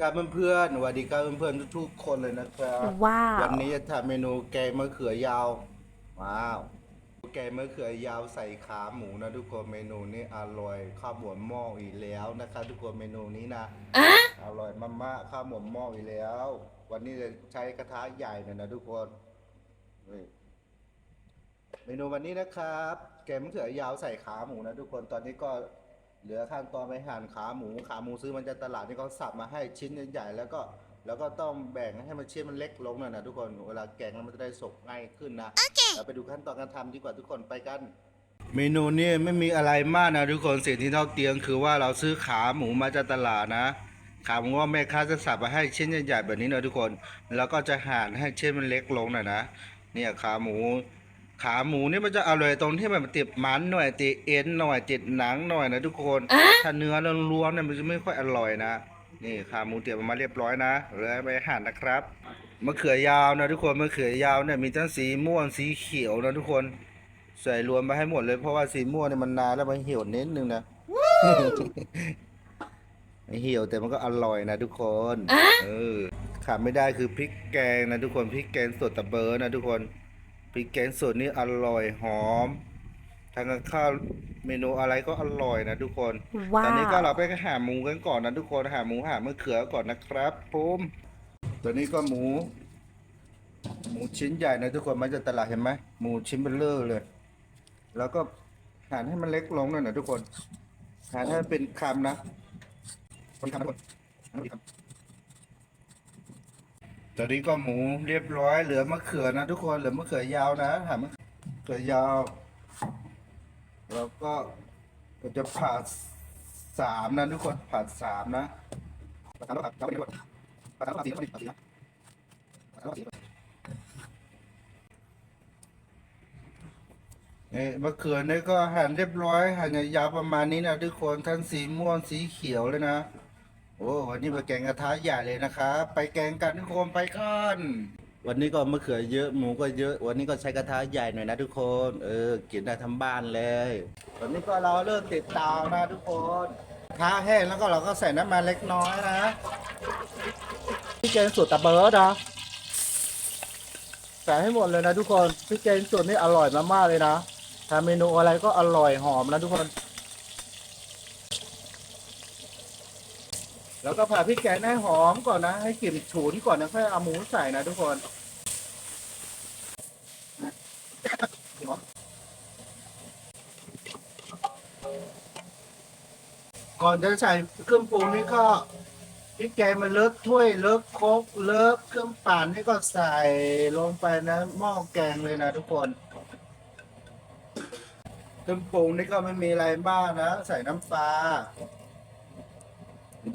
ครับเพื่อนๆสวัสดีครับเพื่อนๆทุกๆคนเลยนะครับว้าววันนี้จะทำเมนูแกงมะเขือยาวว้าวแกงมะเขือยาวใส่ขาหมูนะทุกคนเมนูนี้อร่อยข้าวหมวนหม้ออีกแล้วนะคะ ทุกคนเมนูนี้นะอร่อยมากๆข้าวหมวนหม้ออีกแล้ว วันนี้จะใช้กระทะใหญ่หน่อยนะทุกคนนี่เมนูวันนี้นะครับ แกงมะเขือยาวใส่ขาหมูนะทุกคนตอนนี้ก็ เหลือขั้นตอนไปหั่นขาหมู ขาหมูซื้อมันจะตลาดนี่เขาสับมาให้ชิ้นใหญ่ๆแล้วก็แล้วก็ต้องแบ่งให้มันชิ้นมันเล็กลงหน่อยนะทุกคนเวลาแกงแล้วมันจะได้สุกง่ายขึ้นนะเราไปดูขั้นตอนการทำดีกว่าทุกคนไปกัน เมนูนี้ไม่มีอะไรมากนะทุกคนสิ่งที่ต้องเตรียมคือว่าเราซื้อขาหมูมาจากตลาดนะขาหมูว่าแม่ค้าจะสับมาให้ชิ้นใหญ่ๆแบบนี้นะทุกคน แล้วก็จะหั่นให้ชิ้นมันเล็กลงหน่อยนะเนี่ยขาหมู ขาหมูนี่มันจะอร่อยตรงที่มันติดมันหน่อยติดเอ็นหน่อยติดหนังหน่อยนะทุกคน ถ้าเนื้อล้วนๆเนี่ยมันจะไม่ค่อยอร่อยนะ นี่ขาหมูเตรียมมาเรียบร้อยนะเหลือไปหั่นนะครับมะเขือยาวนะทุกคนมะเขือยาวเนี่ยมีทั้งสีม่วงสีเขียวนะทุกคนใส่รวมไปให้หมดเลยเพราะว่าสีม่วงเนี่ยมันนานแล้วมันเหี่ยวนิดนึงนะไม่เหี่ยวแต่มันก็อร่อยนะทุกคนเออขาดไม่ได้คือพริกแกงนะทุกคนพริกแกงสดตะเบอนะทุกคน พริกแกงสดนี่อร่อยหอมทางกับข้าวเมนูอะไรก็อร่อยนะทุกคนว้าตอนนี้ก็วเราไปหาหมูกันก่อนนะทุกคนหาหมูหามะเขือก่อนนะครับผมตัวนี้ก็หมู หมูชิ้นใหญ่นะทุกคนมาจากตลาดเห็นไหมหมูชิ้นเบลเลอร์เลย แล้วก็หั่นให้มันเล็กลงหน่อยนะทุกคนหั่นให้มันเป็นคำนะคนคำนะทุกคนหั่นให้เป็นคำ ตอนนี้ก็หมูเรียบร้อยเหลือมะเขือนะทุกคนเหลือมะเขือยาวนะหั่นมะเขือยาวแล้วก็จะผ่าสามนะทุกคนผ่าสามนะผ่าสามแล้วผ่าผ่าไปทุกคนผ่าสามแล้วผ่าสี่ผ่าสี่นะผ่าสามผ่าสี่เอ๊ะมะเขือเนี่ยก็หั่นเรียบร้อยหั่นยาวประมาณนี้นะทุกคนทั้งสีม่วงสีเขียวเลยนะ โอ้วันนี้มาแกงกระทะใหญ่เลยนะครับไปแกงกันทุกคนไปกันวันนี้ก็มะเขือเยอะหมูก็เยอะ วันนี้ก็ใช้กระทะใหญ่หน่อยนะทุกคน เออกินได้ทั้งบ้านเลย วันนี้ก็เราเริ่มติดเตานะทุกคนกระทะแห้งแล้วก็เราก็ใส่น้ำมันเล็กน้อยนะพี่แกงสูตรตะเบิร์ดนะใส่ให้หมดเลยนะทุกคนพี่แกงสูตรนี่อร่อยมากๆเลยนะทำเมนูอะไรก็อร่อยหอมนะทุกคน แล้วก็ผ่าพริกแกงให้หอมก่อนนะ ให้กลิ่นฉุนก่อนนะค่อยเอาหมูใส่นะทุกคนก่อนจะใส่เครื่องปรุงนี่ก็พริกแกงมันเลิกถ้วยเลิกครกเลิกเครื่องปั่นนี่ก็ใส่ลงไปนะหม้อแกงเลยนะทุกคนเครื่องปรุงนี่ก็ไม่มีอะไรมากนะ ใส่น้ำปลา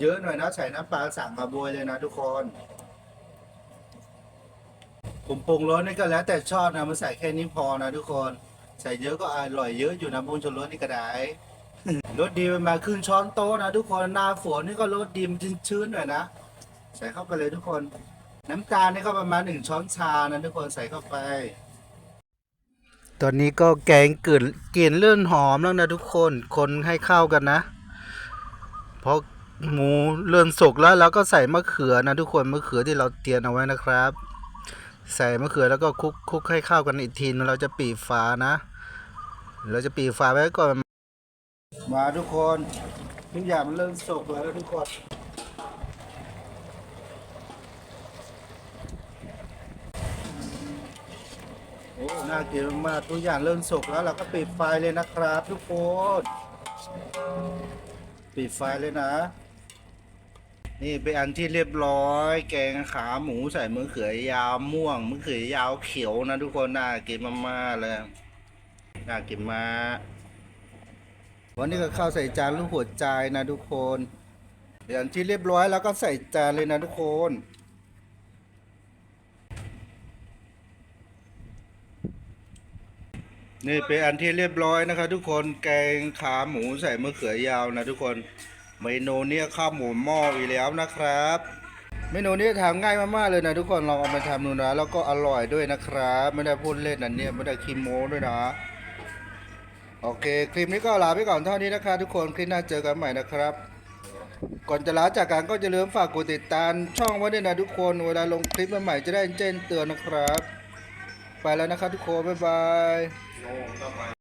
เยอะหน่อยนะใส่น้ำปลาสั่งมาบวยเลยนะทุกคน ผมปรุงรสนี่ก็แล้วแต่ชอบนะมันใส่แค่นี้พอนะทุกคน ใส่เยอะก็อร่อยเยอะอยู่นะปรุงชนรสนี่ก็ได้รสดีประมาณครึ่งช้อนโต๊ะนะทุกคนหน้าฝนนี่ก็รสดีมชื้นๆหน่อยนะใส่เข้าไปเลยทุกคน น้ำตาลนี่ก็ประมาณหนึ่งช้อนชานะทุกคนใส่เข้าไปตอนนี้ก็แกงเกลิ่นกลิ่นเลื่อนหอมแล้วนะทุกคน คนให้เข้ากันนะ เพราะ หมูเลื่อนสุกแล้วเราก็ใส่มะเขือนะทุกคนมะเขือที่เราเตรียมเอาไว้นะครับ ใส่มะเขือแล้วก็คลุกคลุกให้เข้ากันอีกทีเราจะปีฝานะ เราจะปีฝาไว้ก่อนมาทุกคนทุกอย่างมันเริ่มสุกแล้วทุกคนโอ้น่ากินมากทุกอย่างเริ่มสุกแล้วเราก็ปิดไฟเลยนะครับ ทุกคนปิดไฟเลยนะ นี่เป็นอันที่เรียบร้อย แกงขาหมูใส่มะเขือยาวม่วงมะเขือยาวเขียวนะทุกคนน่ากินมากๆเลยน่ากินมากวันนี้ก็ข้าวใส่จานลูกหัวใจนะทุกคนเป็นอันที่เรียบร้อยแล้วก็ใส่จานเลยนะทุกคนนี่เป็นอันที่เรียบร้อยนะครับทุกคนแกงขาหมูใส่มะเขือยาวนะทุกคน เมนูเนี้ยข้าวหมูหม้ออีกแล้วนะครับ เมนูนี้ทำง่ายมากๆเลยนะทุกคนลองเอาไปทำดูนะแล้วก็อร่อยด้วยนะครับ ไม่ได้พูดเล่นนะเนี่ยไม่ได้คิโม้ด้วยนะ โอเค คลิปนี้ก็ลาไปก่อนเท่านี้นะครับทุกคนคลิปหน้าเจอกันใหม่นะครับ ก่อนจะลาจากกันก็จะลืมฝากกดติดตามช่องไว้ด้วยนะทุกคนเวลาลงคลิปใหม่ๆจะได้แจ้งเตือนนะครับ ไปแล้วนะครับทุกคนบ๊ายบาย